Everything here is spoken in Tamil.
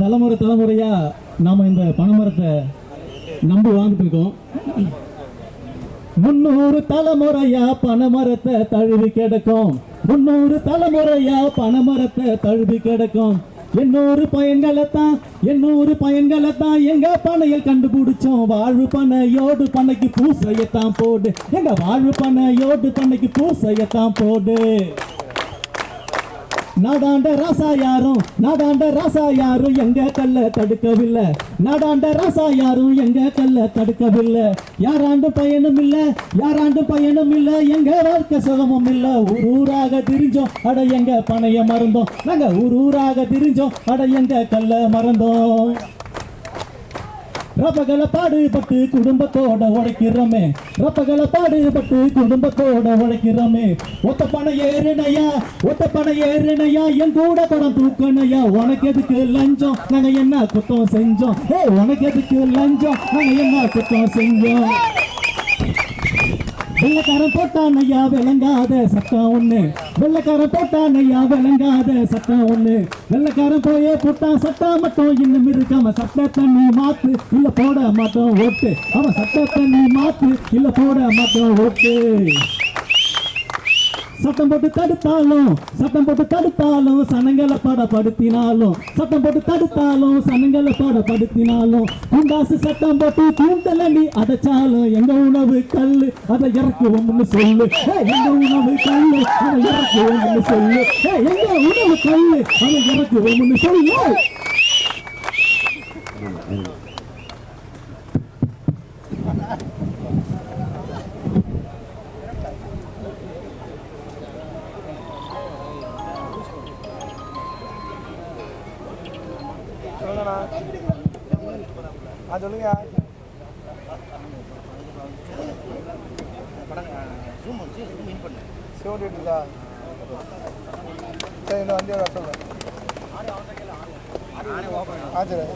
தலைமுறை தலைமுறையாக நாம் இந்த பனைமரத்தை நம்பி வாழ்ந்துட்டு இருக்கோம். முன்னூறு தலைமுறையா பனைமரத்தை தழுவி கிடக்கும். முன்னூறு தலைமுறையா பனைமரத்தை தழுவி கிடக்கும். எண்ணூறு பயன்களை தான் எண்ணூறு பயன்களை தான் எங்க பனையில் கண்டுபிடிச்சோம். வாழ்வு பனையோடு பண்ணைக்கு பூசையத்தான் போடு. எங்க வாழ்வு பனையோடு பண்ணைக்கு பூசையத்தான் போடு. நாடாண்ட ராசா யாரும் நாடாண்ட ராசா யாரும் எங்க கல்ல தடுக்கவில்லை. நாடாண்ட ராசா யாரும் எங்க கல்ல தடுக்கவில்லை. யாராண்டு பயனும் இல்ல யாராண்டு பயனும் இல்ல எங்க வாழ்க்கை சுகமும் இல்ல. ஊராக திரிஞ்சோம் அட எங்க பனைய மறந்தோம். நாங்க ஊராக திரிஞ்சோம் அட எங்க கல்ல மறந்தோம். ரப்பகல பாடுபட்டு குடும்பத்தோட உழைக்கிறோமே. ரப்பகல பாடுபட்டு குடும்பத்தோட உழைக்கிறோமே. ஒத்த பணம் ஏறினையா? ஒத்த பணம் ஏறினையா? என் கூட பணம் தூக்கணையா உனக்கு எதுக்கு லஞ்சம்? நாங்க என்ன குத்தம் செஞ்சோம்? ஏ உனக்கு எதுக்கு லஞ்சம்? நாங்க என்ன குத்தம் செஞ்சோம்? வெள்ளக்காரன் போட்டான் ஐயா விளங்காத சட்டம் ஒண்ணு. வெள்ளக்காரன் போட்டான் ஐயா விளங்காத சட்டம் ஒண்ணு. வெள்ளக்காரன் போயே போட்டான் சட்டம் மட்டும் இன்னும் இருக்காம சட்டத்தை நீ மாத்து. இல்ல போட மாட்டோம் ஓட்டு. அவன் சட்டத்தை நீ மாத்து. இல்ல போட மாட்டோம் ஓட்டு. சட்டம் போட்டு தடுத்தாலும் சட்டம் போட்டு தடுத்தாலும் சனங்களை படப்படுத்தினாலும் சட்டம் போட்டு தடுத்தாலும் சனங்களை படப்படுத்தினாலும் குண்டாசு சட்டம் போட்டு கூண்டல நீ அடைச்சாலும் எங்க உணவு கல்லு அதை இறக்குவோம்னு சொல்லு. எங்க உணவு கல்லு அதை இறக்குவோம்னு சொல்லு. எங்க உணவு கல்லு அதை இறக்குவோம்னு சொல்லு. சொல்லுங்கண்ணா ஆ சொல்லுங்க. சிவன் இருக்கா? சரி இந்த வண்டியோட சொல்லுங்க ஆ சரி.